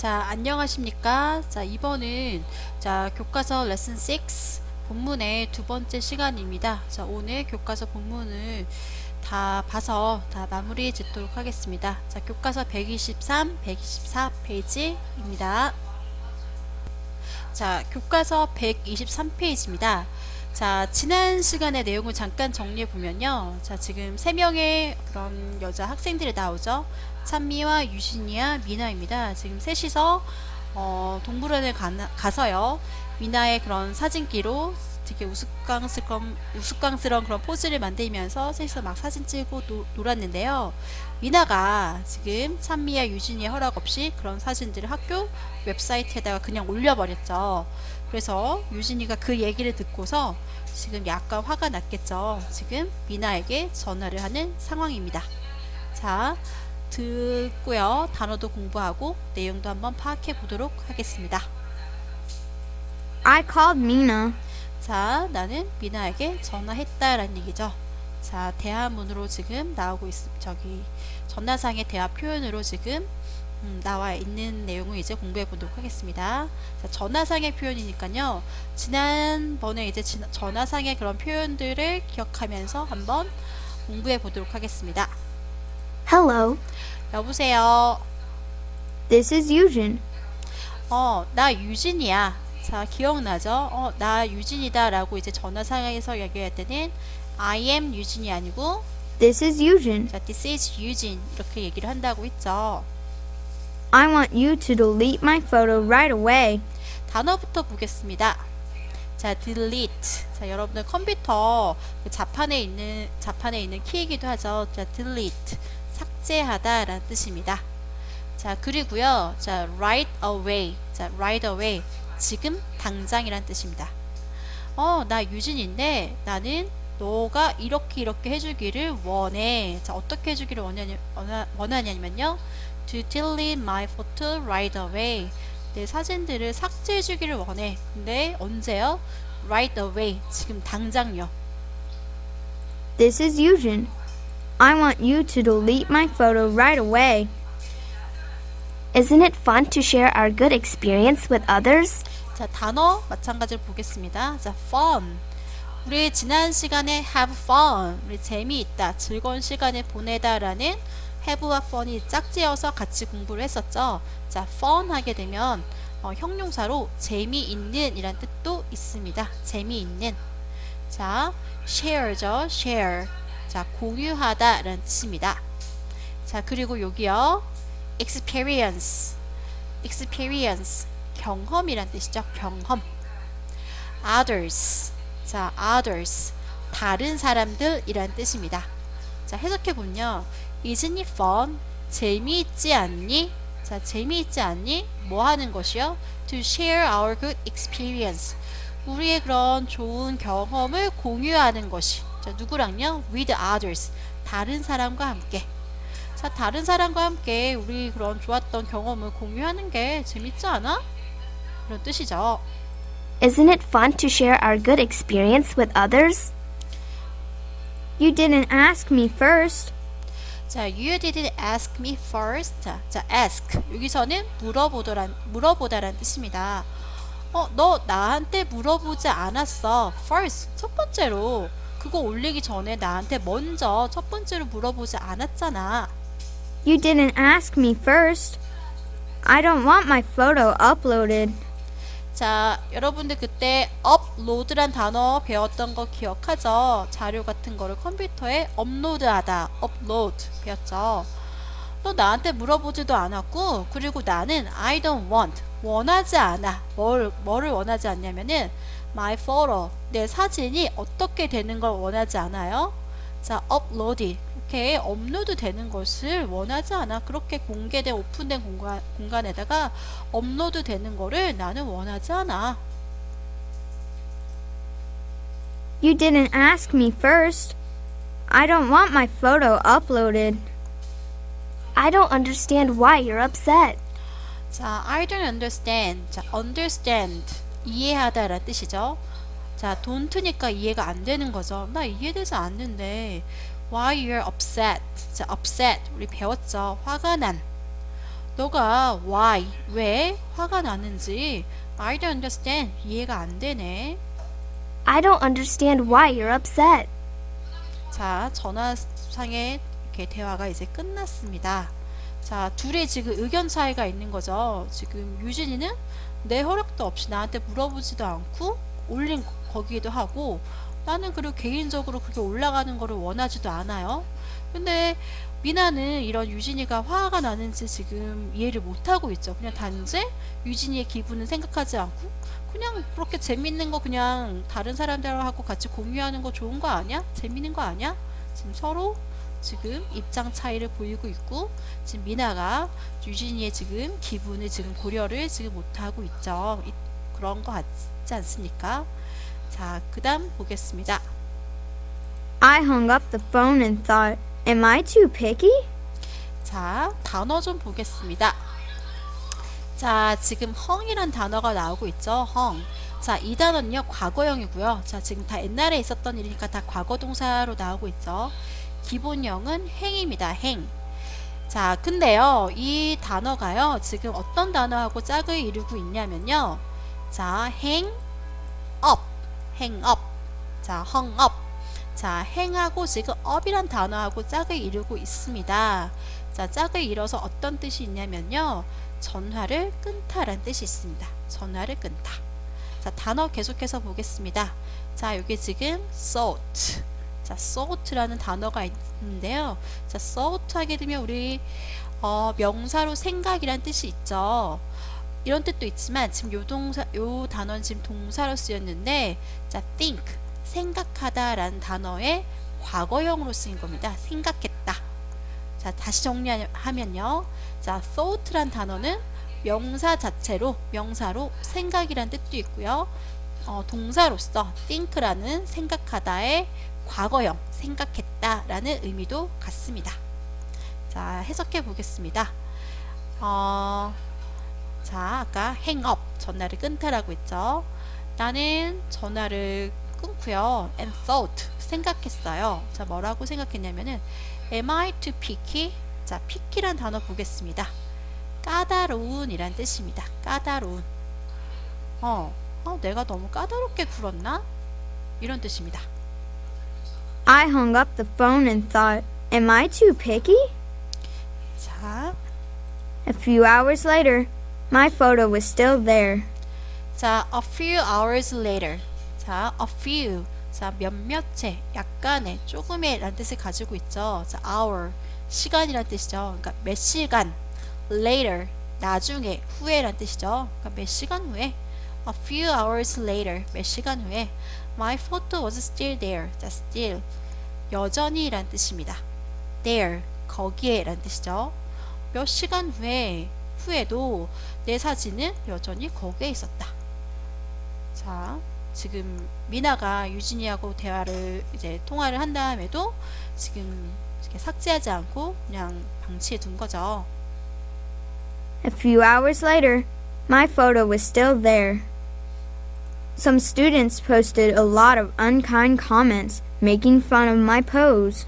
자, 안녕하십니까? 자, 이번은 자, 교과서 레슨 6 본문의 두 번째 시간입니다. 자, 오늘 교과서 본문을 다 봐서 다 마무리 짓도록 하겠습니다. 자, 교과서 123, 124 페이지입니다. 자, 교과서 123페이지입니다. 자, 지난 시간의 내용을 잠깐 정리해 보면요. 자, 지금 세 명의 그런 여자 학생들이 나오죠. 찬미와 유진이와 미나입니다. 지금 셋이서 어, 동물원에 가, 가서요. 미나의 그런 사진기로 되게 우스꽝스러운, 우스꽝스러운 그런 포즈를 만들면서 셋이서 막 사진 찍고 노, 놀았는데요. 미나가 지금 찬미와 유진이의 허락 없이 그런 사진들을 학교 웹사이트에다가 그냥 올려버렸죠. 그래서 유진이가 그 얘기를 듣고서 지금 약간 화가 났겠죠. 지금 미나에게 전화를 하는 상황입니다. 자, 듣고요. 단어도 공부하고 내용도 한번 파악해 보도록 하겠습니다. I called Mina. 자, 나는 미나에게 전화했다라는 얘기죠. 자, 대화문으로 지금 나오고 있, 저기 전화상의 대화 표현으로 지금 음, 나와 있는 내용을 이제 공부해 보도록 하겠습니다. 자, 전화상의 표현이니까요. 지난번에 이제 지, 전화상의 그런 표현들을 기억하면서 한번 공부해 보도록 하겠습니다. Hello, 여보세요. this is Eugene. 어, 나 유진이야. 자, 기억나죠? 어, 나 유진이다 라고 이제 전화상에서 얘기할 때는 I am 유진이 아니고 This is Eugene. 자, this is Eugene 이렇게 얘기를 한다고 했죠. I want you to delete my photo right away. 단어부터 보겠습니다. 자, delete. 자, 여러분들 컴퓨터 그 자판에 있는 자판에 있는 키이기도 하죠. 자, delete. 삭제하다라는 뜻입니다. 자, 그리고요. 자, right away. 자, right away. 지금 당장이란 뜻입니다. 어, 나 유진인데 나는 너가 이렇게 이렇게 해주기를 원해. 자, 어떻게 해주기를 원하냐, 원하, 원하냐면요. To delete my photo right away. 내 사진들을 삭제해주기를 원해. 근데 언제요? Right away. 지금 당장요. This is Eugene. I want you to delete my photo right away. Isn't it fun to share our good experience with others? 자, 단어 마찬가지로 보겠습니다. 자, fun. 우리 지난 시간에 have fun. 우리 재미있다, 즐거운 시간을 보내다라는 have와 fun이 짝지어서 같이 공부를 했었죠. 자, fun 하게 되면 어, 형용사로 재미있는 이란 뜻도 있습니다. 재미있는. 자, share죠. share. 자, 공유하다 라는 뜻입니다. 자, 그리고 여기요. experience. experience. 경험이란 뜻이죠. 경험. others. 자, others. 다른 사람들이란 뜻입니다. 자, 해석해 보면요. Isn't it fun? 재미있지 않니? 자, 재미있지 않니? 뭐 하는 것이요? To share our good experience. 우리의 그런 좋은 경험을 공유하는 것이. 자, 누구랑요? With others. 다른 사람과 함께. 자, 다른 사람과 함께 우리 그런 좋았던 경험을 공유하는 게 재밌지 않아? 그런 뜻이죠. Isn't it fun to share our good experience with others? You didn't ask me first. 자, you didn't ask me first. 자, 자, ask. 여기서는 물어보더란, 물어보다란 뜻입니다. 어, 너 나한테 물어보지 않았어. first. 첫 번째로. 그거 올리기 전에 나한테 먼저 첫 번째로 물어보지 않았잖아. You didn't ask me first. I don't want my photo uploaded. 자, 여러분들 그때 upload란 단어 배웠던 거 기억하죠? 자료 같은 거를 컴퓨터에 업로드하다, upload 배웠죠? 너 나한테 물어보지도 않았고, 그리고 나는 I don't want, 원하지 않아. 뭘, 뭐를 원하지 않냐면은 my photo, 내 사진이 어떻게 되는 걸 원하지 않아요? 자, upload, 이렇게 업로드 되는 것을 원하지 않아. 그렇게 공개된 오픈된 공간, 공간에다가 업로드 되는 거를 나는 원하지 않아. You didn't ask me first. I don't want my photo uploaded. I don't understand why you're upset. 자, I don't understand. 자, understand. 이해하다라는 뜻이죠. 자, don't니까 이해가 안 되는 거죠. 나 이해되지 않는데. Why you're upset. 자, upset. 우리 배웠죠. 화가 난. 너가 why 왜 화가 나는지 I don't understand 이해가 안 되네. I don't understand why you're upset. 자, 전화상의 이렇게 대화가 이제 끝났습니다. 자, 둘의 지금 의견 차이가 있는 거죠. 지금 유진이는 내 허락도 없이 나한테 물어보지도 않고 올린 거기도 하고 나는 그리고 개인적으로 그렇게 올라가는 거를 원하지도 않아요. 근데 미나는 이런 유진이가 화가 나는지 지금 이해를 못하고 있죠. 그냥 단지 유진이의 기분은 생각하지 않고 그냥 그렇게 재밌는 거 그냥 다른 사람들하고 같이 공유하는 거 좋은 거 아니야? 재밌는 거 아니야? 지금 서로 지금 입장 차이를 보이고 있고 지금 미나가 유진이의 지금 기분을 지금 고려를 지금 못하고 있죠. 이- 그런 거 같지 않습니까? 자, 그 다음 보겠습니다. I hung up the phone and thought, Am I too picky? 자, 단어 좀 보겠습니다. 자, 지금 헝이란 단어가 나오고 있죠. 헝. 자, 이 단어는요, 과거형이고요. 자, 지금 다 옛날에 있었던 일이니까 다 과거 동사로 나오고 있죠. 기본형은 행입니다. 행. 자, 근데요, 이 단어가요, 지금 어떤 단어하고 짝을 이루고 있냐면요. 자, 행, 업, 행, 업. 자, 헝, 업. 자, 행하고 지금 up이란 단어하고 짝을 이루고 있습니다. 자, 짝을 이뤄서 어떤 뜻이 있냐면요. 전화를 끊다라는 뜻이 있습니다. 전화를 끊다. 자, 단어 계속해서 보겠습니다. 자, 여기 지금 salt. 자, salt라는 단어가 있는데요. 자, salt 하게 되면 우리 어, 명사로 생각이란 뜻이 있죠. 이런 뜻도 있지만 지금 요 동사 요 단어는 지금 동사로 쓰였는데 자, think 생각하다라는 단어의 과거형으로 쓰인 겁니다. 생각했다. 자, 다시 정리하면요. 자, thought란 단어는 명사 자체로 명사로 생각이란 뜻도 있고요. 어, 동사로서 think라는 생각하다의 과거형 생각했다라는 의미도 같습니다. 자, 해석해 보겠습니다. 어, 자, 아까 hang up 전화를 끊다라고 했죠. 나는 전화를 끊고요. and thought 생각했어요. 자, 뭐라고 생각했냐면은 am I too picky? 자, picky란 단어 보겠습니다. 까다로운이란 뜻입니다. 까다로운. 어, 어, 내가 너무 까다롭게 굴었나? 이런 뜻입니다. I hung up the phone and thought, Am I too picky? 자, A few hours later, my photo was still there. 자, a few hours later. 자, a few. 자, 몇몇의, 약간의, 조금의 라는 뜻을 가지고 있죠. 자, hour. 시간이란 뜻이죠. 그러니까 몇 시간. later. 나중에, 후에 라는 뜻이죠. 그러니까 몇 시간 후에. a few hours later. 몇 시간 후에. my photo was still there. 자, still. 여전히 라는 뜻입니다. there. 거기에 라는 뜻이죠. 몇 시간 후에, 후에도 내 사진은 여전히 거기에 있었다. 자, 지금 미나가 유진이하고 대화를 이제 통화를 한 다음에도 지금 이렇게 삭제하지 않고 그냥 방치해 둔 거죠. A few hours later, my photo was still there. Some students posted a lot of unkind comments making fun of my pose.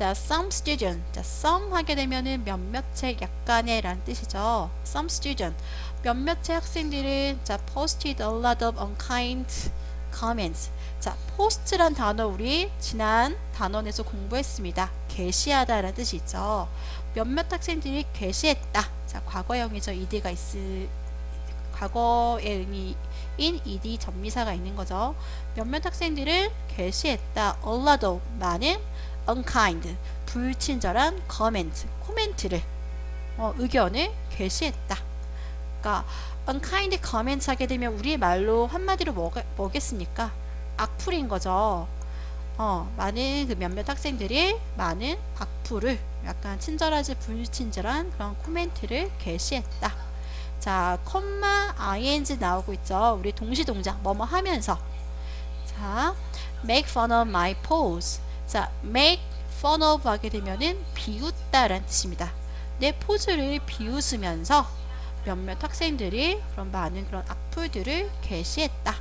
자, some student. 자, some 하게 되면은 몇몇의 약간의 라는 뜻이죠. some student. 몇몇의 학생들은 자, posted a lot of unkind comments. 자, post란 단어 우리 지난 단원에서 공부했습니다. 게시하다라는 뜻이 있죠. 몇몇 학생들이 게시했다. 자, 과거형이죠. ed가 있을 과거의 의미인 ed 전미사가 있는 거죠. 몇몇 학생들은 게시했다. a lot of 많은 unkind 불친절한 comment 코멘트를 어, 의견을 게시했다. 그러니까 unkind comment 하게 되면 우리의 말로 한마디로 뭐가, 뭐겠습니까? 악플인 거죠. 어, 많은 그 몇몇 학생들이 많은 악플을 약간 친절하지 불친절한 그런 코멘트를 게시했다. 자, 콤마 ing 나오고 있죠. 우리 동시 동작 뭐뭐 하면서. 자, make fun of my pose. 자, make fun of 하게 되면은 비웃다 라는 뜻입니다. 내 포즈를 비웃으면서 몇몇 학생들이 그런 많은 그런 악플들을 게시했다.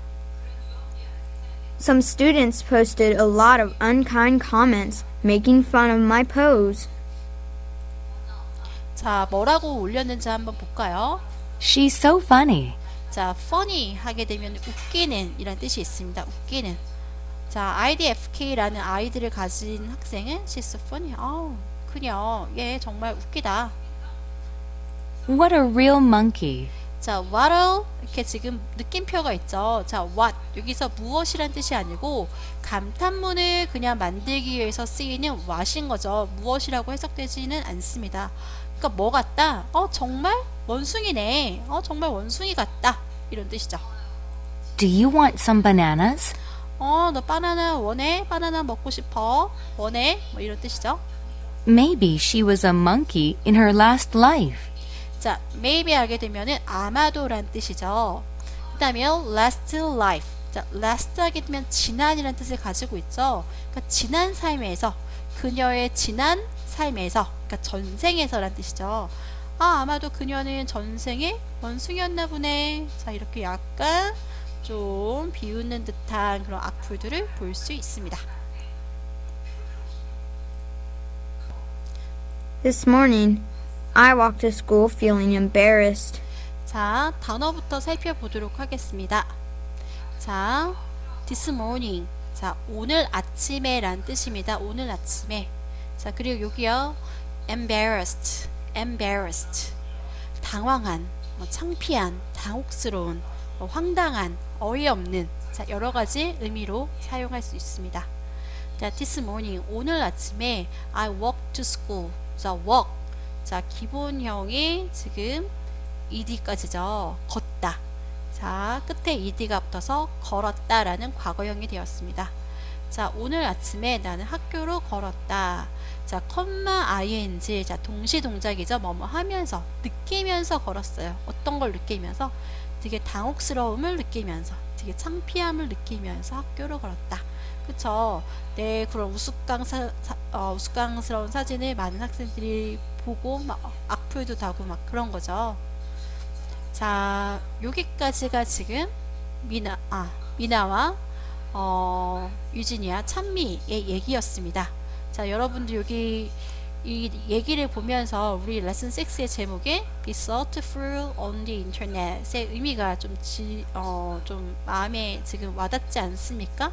Some students posted a lot of unkind comments making fun of my pose. 자, 뭐라고 올렸는지 한번 볼까요? She's so funny. 자, funny 하게 되면 웃기는 이란 뜻이 있습니다. 웃기는. 자, IDFK라는 아이들을 가진 학생은 she's funny. 아우, 그녀, 얘 정말 웃기다. What a real monkey. 자, what'll 이렇게 지금 느낌표가 있죠. 자, what 여기서 무엇이란 뜻이 아니고 감탄문을 그냥 만들기 위해서 쓰이는 what인 거죠. 무엇이라고 해석되지는 않습니다. 그러니까 뭐 같다? 어, 정말 원숭이네. 어, 정말 원숭이 같다. 이런 뜻이죠. Do you want some bananas? 어, 너 바나나 원해? 바나나 먹고 싶어? 원해? 뭐 이런 뜻이죠. Maybe she was a monkey in her last life. 자, maybe 하게 되면은 아마도란 뜻이죠. 그 다음에 last life. 자, last 하게 되면 지난이란 뜻을 가지고 있죠. 그러니까 지난 삶에서 그녀의 지난 삶에서 그러니까 전생에서란 뜻이죠. 아, 아마도 그녀는 전생에 원숭이였나 보네. 자, 이렇게 약간 좀 비웃는 듯한 그런 악플들을 볼 수 있습니다. This morning, I walked to school feeling embarrassed. 자, 단어부터 살펴보도록 하겠습니다. 자, this morning. 자, 오늘 아침에 란 뜻입니다. 오늘 아침에. 자, 그리고 여기요. embarrassed. embarrassed. 당황한, 어, 창피한, 당혹스러운, 어, 황당한, 어이없는. 자, 여러 가지 의미로 사용할 수 있습니다. 자, this morning. 오늘 아침에 I walked to school. 자, walk. 자, 기본형이 지금 ed까지죠. 걷다. 자, 끝에 ed가 붙어서 걸었다라는 과거형이 되었습니다. 자, 오늘 아침에 나는 학교로 걸었다. 자, 컴마 ing. 자, 동시 동작이죠. 뭐뭐 하면서, 느끼면서 걸었어요. 어떤 걸 느끼면서? 되게 당혹스러움을 느끼면서, 되게 창피함을 느끼면서 학교로 걸었다. 그쵸? 네, 그런 우스꽝 사, 사- 어, 우스꽝스러운 사진을 많은 학생들이 보고 막 악플도 다고 막 그런 거죠. 자, 여기까지가 지금 미나, 아, 미나와 어, 유진이와 찬미의 얘기였습니다. 자, 여러분들 여기 이 얘기를 보면서 우리 레슨 6의 제목에 Be Thoughtful on the Internet의 의미가 좀, 지, 어, 좀 마음에 지금 와닿지 않습니까?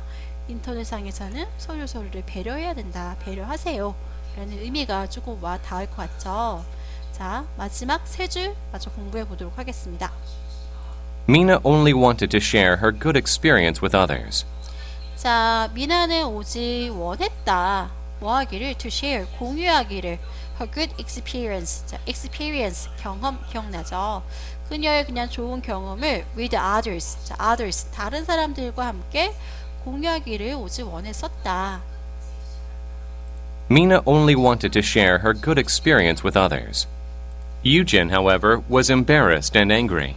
인터넷상에서는 서로 서로를 배려해야 된다. 배려하세요. 라는 의미가 조금 와 닿을 것 같죠? 자, 마지막 세 줄 마저 공부해 보도록 하겠습니다. Mina only wanted to share her good experience with others. 자, 미나는 오직 원했다. 뭐 하기를 to share 공유하기를 her good experience. 자, experience 경험 기억나죠? 그녀의 그냥 좋은 경험을 with others. 자, others 다른 사람들과 함께 공유하기를 오직 원했었다. Mina only wanted to share her good experience with others. Eugen, however, was embarrassed and angry.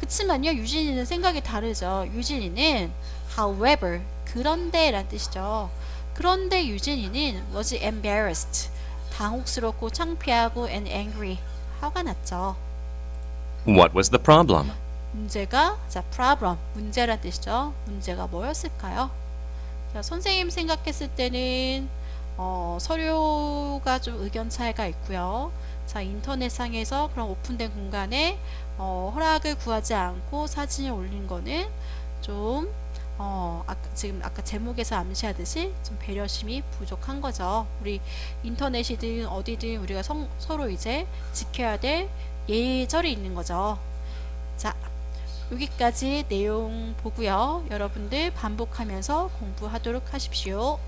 그치만요, 유진이는 생각이 다르죠. 유진이는 however 그런데란 뜻이죠. 그런데 유진이는 was embarrassed 당혹스럽고 창피하고 and angry 화가 났죠. What was the problem? 문제가 자 problem 문제란 뜻이죠. 문제가 뭐였을까요? 자, 선생님 생각했을 때는 어, 서류가 좀 의견 차이가 있고요. 자 인터넷상에서 그런 오픈된 공간에 어, 허락을 구하지 않고 사진을 올린 거는 좀 어, 아까, 지금 아까 제목에서 암시하듯이 좀 배려심이 부족한 거죠. 우리 인터넷이든 어디든 우리가 성- 서로 이제 지켜야 될 예절이 있는 거죠. 자, 여기까지 내용 보고요. 여러분들 반복하면서 공부하도록 하십시오.